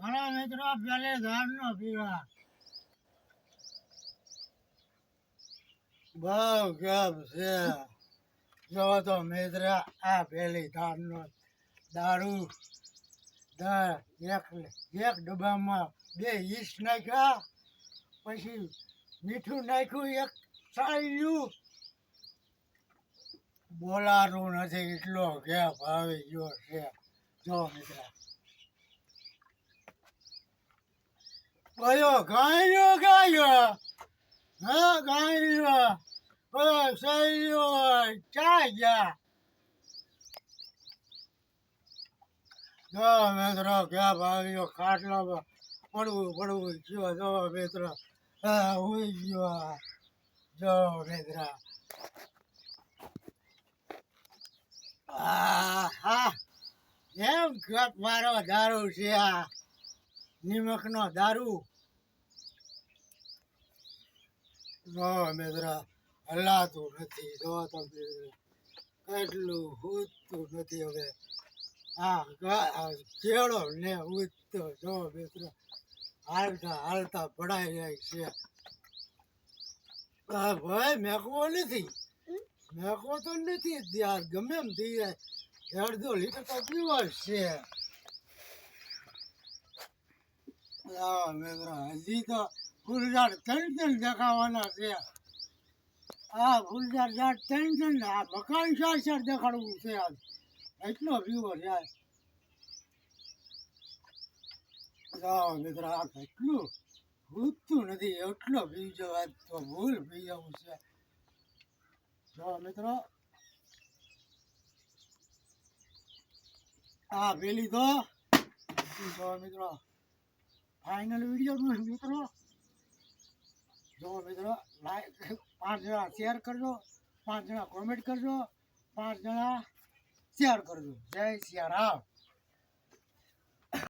ઘણા મિત્રો પેલે ધાર નો પીવા. બહુ ગપ છે. જો તો મિત્ર, આ પેલી ધારનો દારૂ એક એક ડબ્બામાં બે ઈસ નાખ્યા, પછી મીઠું નાખ્યું, એક ચાલ્યું બોલારું નથી, એટલો ગેપ આવી ગયો છે. જો મિત્ર કયો, ગાયો ગાયો? હા, ગાયો? ઓ સૈયો ચાયા જો, મિત્રો, ક્યાં આવ્યો ખાટલામાં પડવું પડવું ગયો જો, મિત્ર, હા જો, મિત્ર. આહા એમ ગપ મારો દારૂ છે આ. નિમકનો દારૂ. અમે મિત્ર હલાતું નથી કેટલું ઉઠતું નથી હવે. આ કેળો ને ઉઠતો જો મિત્ર હાલતા હાલતા પડાઈ જાય છે આ ભાઈ મેકવો નથી. મેકો તો નથી ગમે એમ થઈ જાય. અડધો લીટર તો પીવા છે આ મિત્ર હજી તો ફૂલઝાડ ત્રણ ત્રણ દેખાવાના છે આ ફૂલઝાડ ઝાડ ત્રણ ત્રણ આ મકાન ચાર ચાર દેખાડવું છે આજ એટલો વ્યૂ યાર જાઓ મિત્ર આ કેટલું ભૂતતું નથી એટલો પીજો આજ તો ભૂલ પી છે જો મિત્રો આ પેલી તો મિત્રો ફાઇનલ વીડિયો મિત્રો. જો મિત્રો લાઈક પાંચ જણા શેર કરજો, પાંચ જણા કોમેન્ટ કરજો, પાંચ જણા શેર કરજો. જય સિયારામ